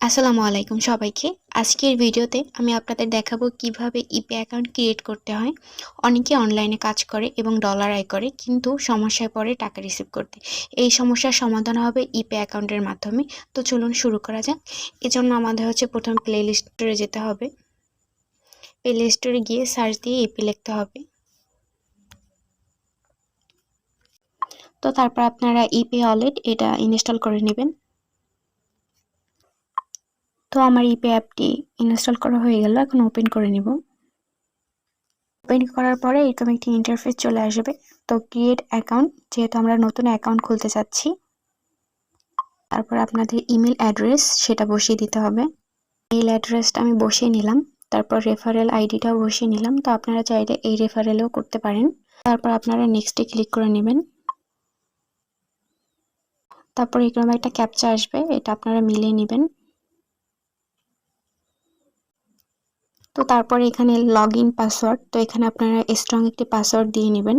আসসালামু আলাইকুম সবাইকে। আজকের ভিডিওতে আমি আপনাদের দেখাবো কীভাবে ইপে অ্যাকাউন্ট ক্রিয়েট করতে হয়। অনেকে অনলাইনে কাজ করে এবং ডলার আয় করে, কিন্তু সমস্যায় পড়ে টাকা রিসিভ করতে। এই সমস্যার সমাধান হবে ইপে অ্যাকাউন্টের মাধ্যমে। তো চলুন শুরু করা যাক। এজন্য আমাদের হচ্ছে প্রথম প্লে লিস্টে যেতে হবে। প্লে স্টোরে গিয়ে সার্চ দিয়ে ইপি লিখতে হবে। তো তারপর আপনারা ইপে ওয়ালেট এটা ইনস্টল করে নেবেন। তো আমার ইপে অ্যাপটি ইনস্টল করা হয়ে গেল, এখন ওপেন করে নিব। ওপেন করার পরে এরকম একটি ইন্টারফেস চলে আসবে, তো ক্রিয়েট অ্যাকাউন্ট যেহেতু আমরা নতুন অ্যাকাউন্ট খুলতে চাচ্ছি, তারপর আপনাদের ইমেল অ্যাড্রেস সেটা বসিয়ে দিতে হবে। মেল অ্যাড্রেসটা আমি বসিয়ে নিলাম, তারপর রেফারেল আইডিটাও বসিয়ে নিলাম, তো আপনারা চাইলে এই রেফারেলেও করতে পারেন। তারপর আপনারা নেক্সটে ক্লিক করে নেবেন। তারপর এরকম একটা ক্যাপচা আসবে, এটা আপনারা মিলিয়ে নেবেন। তো তারপরে এখানে লগ ইন পাসওয়ার্ড তো এখানে আপনারা স্ট্রং একটি পাসওয়ার্ড দিয়ে নেবেন।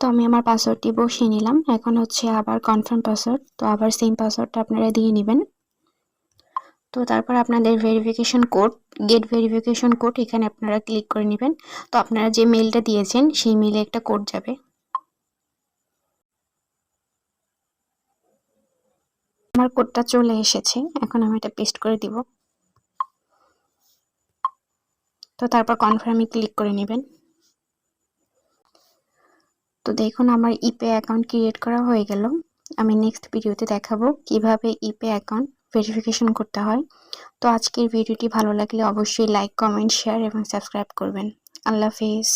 তো আমি আমার পাসওয়ার্ডটি বসিয়ে নিলাম। এখন হচ্ছে আবার কনফার্ম পাসওয়ার্ড তো আবার সেম পাসওয়ার্ডটা আপনারা দিয়ে নেবেন। তো তারপর আপনাদের verification code get verification code এখানে আপনারা ক্লিক করে নেবেন। তো আপনারা যে মেলটা দিয়েছেন, সেই মেলে একটা কোড যাবে। আমার কোডটা চলে এসেছে। এখন আমি এটা পেস্ট করে দিব। তো তারপর কনফার্মে ক্লিক করে নেবেন। তো দেখুন, আমার ইপে অ্যাকাউন্ট ক্রিয়েট করা হয়ে গেল। আমি নেক্সট ভিডিওতে দেখাবো কীভাবে ইপে অ্যাকাউন্ট ভেরিফিকেশন করতে হয়। তো আজকের ভিডিওটি ভালো লাগলে অবশ্যই লাইক কমেন্ট শেয়ার এবং সাবস্ক্রাইব করবেন। আল্লাহ হাফেজ।